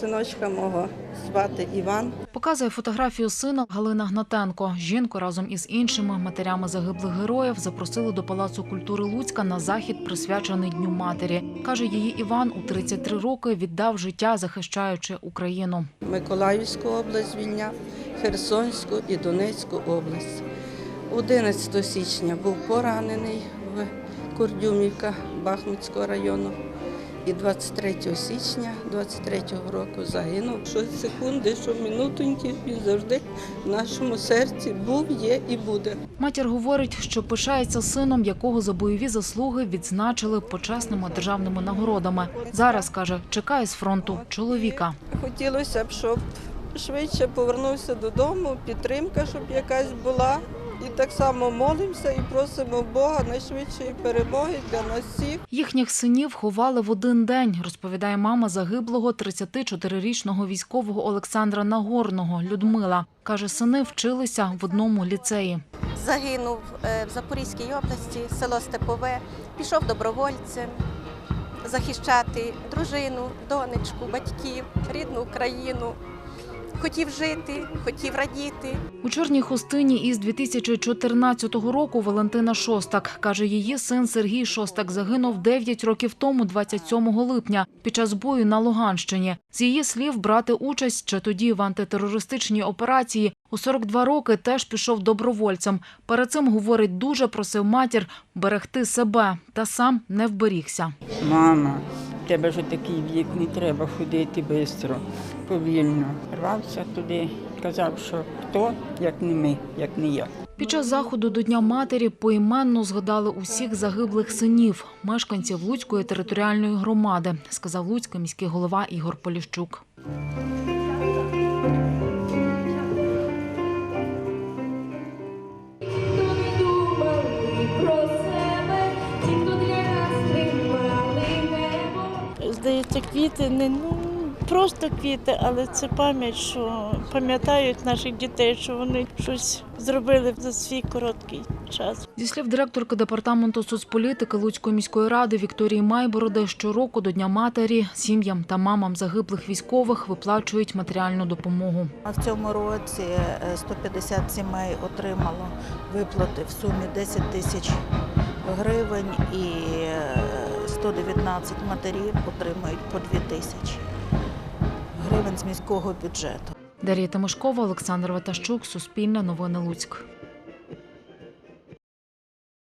синочка мого звати Іван. Показує фотографію сина Галина Гнатенко. Жінку разом із іншими матерями загиблих героїв запросили до Палацу культури Луцька на захід, присвячений Дню матері. Каже, її Іван у 33 роки віддав життя, захищаючи Україну. Миколаївську область звільняв, Херсонську і Донецьку область. 11 січня був поранений в Курдюмівка Бахмутського району. І 23 січня 23-го року загинув. Що секунди, що минутоньки, він завжди в нашому серці був, є і буде. Матір говорить, що пишається сином, якого за бойові заслуги відзначили почесними державними нагородами. Зараз каже, чекає з фронту чоловіка. Хотілося б, щоб швидше повернувся додому, підтримка, щоб якась була. І так само молимося і просимо Бога найшвидшої перемоги для нас всіх. Їхніх синів ховали в один день, розповідає мама загиблого 34-річного військового Олександра Нагорного Людмила. Каже, сини вчилися в одному ліцеї. загинув е, в Запорізькій області, село Степове, пішов добровольцем захищати дружину, донечку, батьків, рідну Україну. Хотів жити, хотів радіти. У чорній хустині із 2014 року Валентина Шостак каже, її син Сергій Шостак загинув 9 років тому, 27 липня, під час бою на Луганщині. З її слів, брати участь ще тоді в антитерористичній операції у 42 роки теж пішов добровольцем. Перед цим говорить, дуже просив матір берегти себе, та сам не вберігся. Мама, тебе ж такий вік, не треба ходити швидко, повільно. Рвався туди, казав, що хто, як не ми, як не я. Під час заходу до Дня матері поіменно згадали усіх загиблих синів, мешканців Луцької територіальної громади, сказав Луцький міський голова Ігор Поліщук. Здається, квіти не ну просто квіти, але це пам'ять, що пам'ятають наших дітей, що вони щось зробили за свій короткий час. Зі слів директорки департаменту соцполітики Луцької міської ради Вікторії Майбороди, щороку до Дня матері сім'ям та мамам загиблих військових виплачують матеріальну допомогу. А в цьому році е, 150 сімей отримало виплати в сумі 10 тисяч гривень і е, 119 матерів отримають по 2 тисячі гривень з міського бюджету. Дар'я Тимошкова, Олександр Ватащук, Суспільне новини Луцьк.